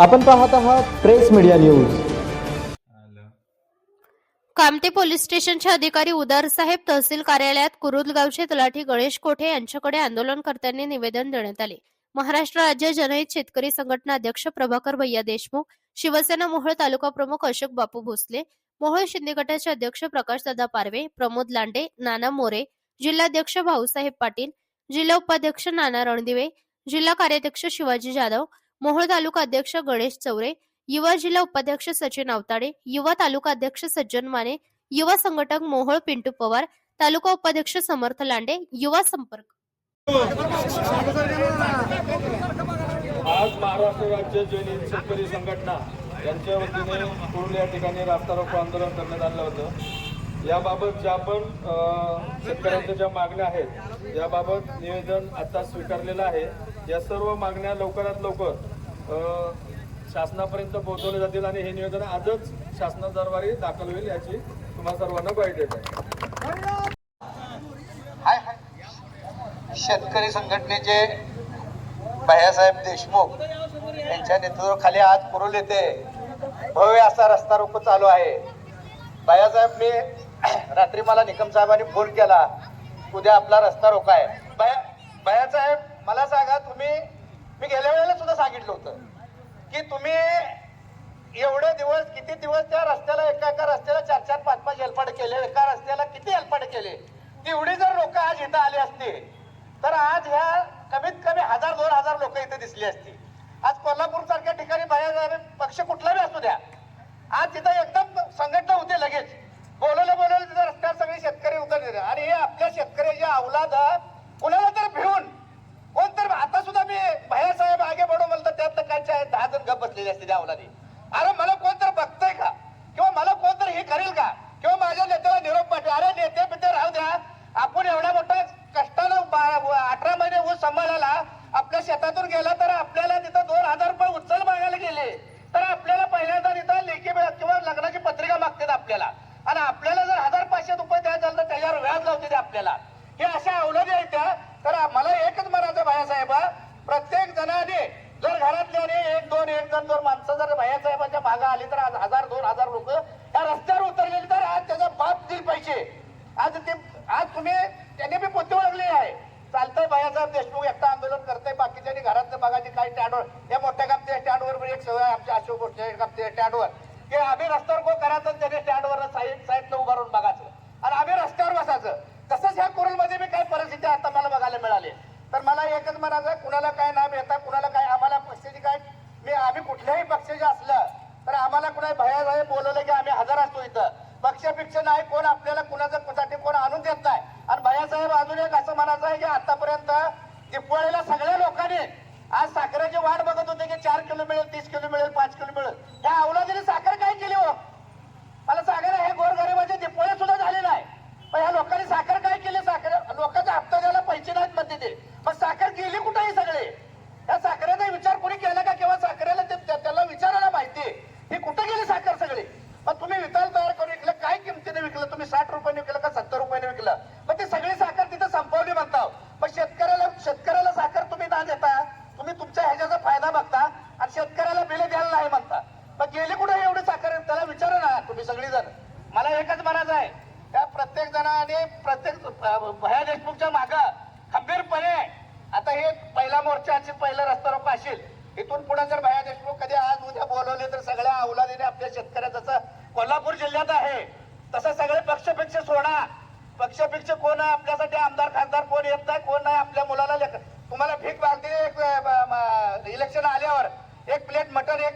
आपण पाहत आहात press media news. Kamte police स्टेशनचे अधिकारी उदार साहेब तहसील कार्यालयात कुरुद गावचे तलाठी गणेश कोठे यांच्याकडे आंदोलनकर्त्यांनी निवेदन देण्यात आले. महाराष्ट्र राज्य जनहित शेतकरी संघटना अध्यक्ष प्रभाकर भैया देशमुख शिवसेना मोहोळ तालुका प्रमुख अशोक बापू भोसले मोहोळ शिंदे गटाचे अध्यक्ष प्रकाशदादा पारवे प्रमोद लांडे नाना मोरे जिल्हाध्यक्ष भाऊसाहेब पाटील जिल्हा उपाध्यक्ष नाना रणदिवे जिल्हा कार्याध्यक्ष शिवाजी जाधव मोहोळ तालुका अध्यक्ष गणेश चौरे युवा जिल्हा उपाध्यक्ष सचिन अवताडे युवा तालुका अध्यक्ष सज्जन माने युवा संघटक मोहोळ पिंटू पवार तालुका उपाध्यक्ष समर्थ लांडे युवा संपर्क. आज महाराष्ट्र राज्य जैन शेतकरी संघटना यांच्या वतीने कुर्ल या ठिकाणी रास्ता रोको आंदोलन करण्यात आलं होतं. याबाबत ज्या पण शेतकऱ्यांच्या ज्या मागण्या आहेत याबाबत निवेदन आता स्वीकारलेलं आहे. या सर्व मागण्या लवकरात लवकर शासनापर्यंत पोहोचवल्या जातील आणि हे निवेदन आजच शासनादरबारी दाखल होईल याची तुम्हाला सर्वांना ग्वाही देत आहे. हाय हाय. शेतकरी संघटनेचे भैयासाहेब देशमुख यांच्या नेतृत्वाखाली आज कुरुल येथे भव्य असा रस्ता रोको चालू आहे. भैयासाहेब मी रात्री मला निकम साहेबांनी फोन केला उद्या आपला रस्ता रोका आहे. भया भैयासाहेब मला सांगा तुम्ही मी गेल्या वेळेला सुद्धा सांगितलं होतं की तुम्ही एवढे दिवस किती दिवस त्या रस्त्याला एका एका रस्त्याला चार चार पाच पाच हेलपाट केले एका रस्त्याला किती हेलपाट केले? तेवढी जर लोक आज इथं आली असती तर आज ह्या कमीत कमी हजार दोन हजार लोक इथे दिसली असती. आज कोल्हापूर सारख्या ठिकाणी बाहेर पक्ष कुठलाही असू द्या. आज तिथं एकदम संघटना होते लगेच. बोलवलं बोलवलं तिथं रस्त्यावर सगळे शेतकरी उतरले आणि हे आपल्या शेतकऱ्याच्या अवलाद कुणाला तर भिवून आता सुद्धा मी भैयासाहेब आगे बडो म्हणतात त्यात काय चार दहा जण गप बसलेले असते त्या अवलादी अरे मला कोण तर बघतंय का? किंवा मला कोणतरी हे करेल का? किंवा माझ्या नेत्याला निरोप पाठवे अरे नेते पिते राहू द्या. आपण एवढ्या मोठा कष्टानं अठरा महिने ऊस सांभाळायला आपल्या शेतातून गेला तर आपल्याला तिथं दोन हजार रुपये उचल मागायला गेले तर आपल्याला पहिल्यांदा तिथं लेखी किंवा लग्नाची पत्रिका मागतात आपल्याला आणि आपल्याला जर हजार पाचशे रुपये द्यायचं झालं तर त्याच्यावर व्याज लावते ते आपल्याला हे अशा अवलंबी आहेत त्या तर मला एकच म्हणायचं भायासाहेब प्रत्येक जणाने जर एक दोन एक दोन माणसं जर भायासाहेबांच्या मागे आली तर आज हजार दोन हजार लोक या रस्त्यावर उतरलेली तर आज त्याचा बाप दिल पाहिजे आज ते आज तुम्ही त्यांनी बी पोते ओळखले आहे. चालतंय बायासाहेब देशमुख एकटा आंदोलन करतंय बाकीच्यानी घरातलं बघायची काही स्टँडवर या मोठ्या कापते स्टँडवर एक सवय आमच्या अशोक गोष्टी कापते स्टँडवर की आम्ही रस्त्यावर को करायचं त्याने स्टँडवर साईड साईडला उभारून राहून बघायचं. आणि आम्ही रस्त्यावर बसायचं. तसंच ह्या कोरोनामध्ये बी काय परिस्थिती आता मला बघायला मिळाली. तर मला एकच म्हणायचं कुणाला काय नाम येतात कुणाला काय आम्हाला पक्षाची काय मी आम्ही कुठल्याही पक्षाचे असलं तर आम्हाला कुणा भया बोलवलं की आम्ही हजर असतो इथं पक्षापेक्षा नाही कोण आपल्याला कुणाचं साठी कोण आणून देत नाही आणि भैयासाहेब अजून एक पाहिजे आतापर्यंत दिपवाळीला सगळ्या लोकांनी आज साखरेची वाट बघत होते की चार किलो मिळेल तीस किलो मिळेल पाच किलो मिळेल. या अवलादीने साखर काय केली हो मला सांगायला हे गोरगरिबाचे दिपोळे सुद्धा झाले नाही पण ह्या लोकांनी साखर काय केली साखर लोकांचा हप्ता द्यायला पैसे नाहीत म्हणते ते पण साखर गेली कुठे ही सगळे या साखरेचा विचार कोणी केला का किंवा साखरेला ते त्या- त्याला विचारायला माहिती ही कुठे गेली साखर सगळी मग तुम्ही विकाल तयार करून विकलं काय किमतीने विकलं तुम्ही साठ रुपयाने विकलं का सत्तर रुपयाने विकलं मग ती सगळी साखर तिथं संपवली म्हणता मग शेतकऱ्याला शेतकऱ्याला साखर तुम्ही ना देता तुम्ही तुमच्या ह्याच्याचा फायदा बघता आणि शेतकऱ्याला बिले द्यायला नाही म्हणता मग गेली कुठे एवढी साखर त्याला विचारा ना तुम्ही सगळीजण मला एकच म्हणायचं आहे त्या प्रत्येक जणाने प्रत्येक अं, भया देशमुखच्या माग खंबीरपणे आता हे पहिला मोर्चा पहिला रस्ता रोको असेल इथून पुढे जर भया देशमुख कधी आज उद्या बोलवले तर सगळ्या अवलादीने आपल्या शेतकऱ्या जसं कोल्हापूर जिल्ह्यात आहे तसं सगळे पक्षपेक्ष सोडा. पक्षपेक्ष कोण आहे आपल्यासाठी? आमदार खासदार कोण येत नाही कोण नाही आपल्या मुलाला तुम्हाला भीक मागते एक इलेक्शन आल्यावर. एक प्लेट मटन एक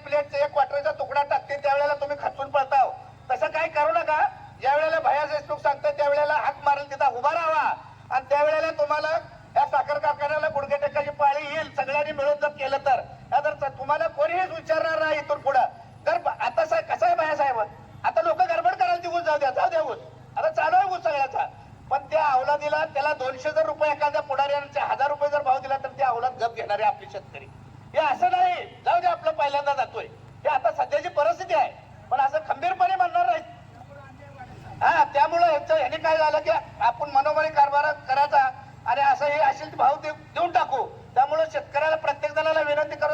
तर नाहीतर तुम्हाला कोणीच विचारणार नाही इथून पुढं. तर आता कसं आहे बाया साहेब? आता लोक गडबड करायला ती जाऊ द्या जाऊ द्या ऊस आता चालू आहे ऊस सगळ्याचा. पण त्या अवलादीला त्याला दोनशे जर रुपये एखाद्या पुढाऱ्याने हजार रुपये जर भाव दिला तर त्या अवलाद जप घेणारे आपले शेतकरी. हे असं नाही. जाऊ दे आपलं पहिल्यांदा जातोय. हे आता सध्याची परिस्थिती आहे. पण असं खंबीरपणे म्हणणार नाही हा त्यामुळं ह्याचं ह्याने काय झालं की आपण मनोमनी कारभार करायचा आणि असं हे असेल भाव देऊन टाकू. शेतकऱ्याला प्रत्येक जणाला विनंती करतो.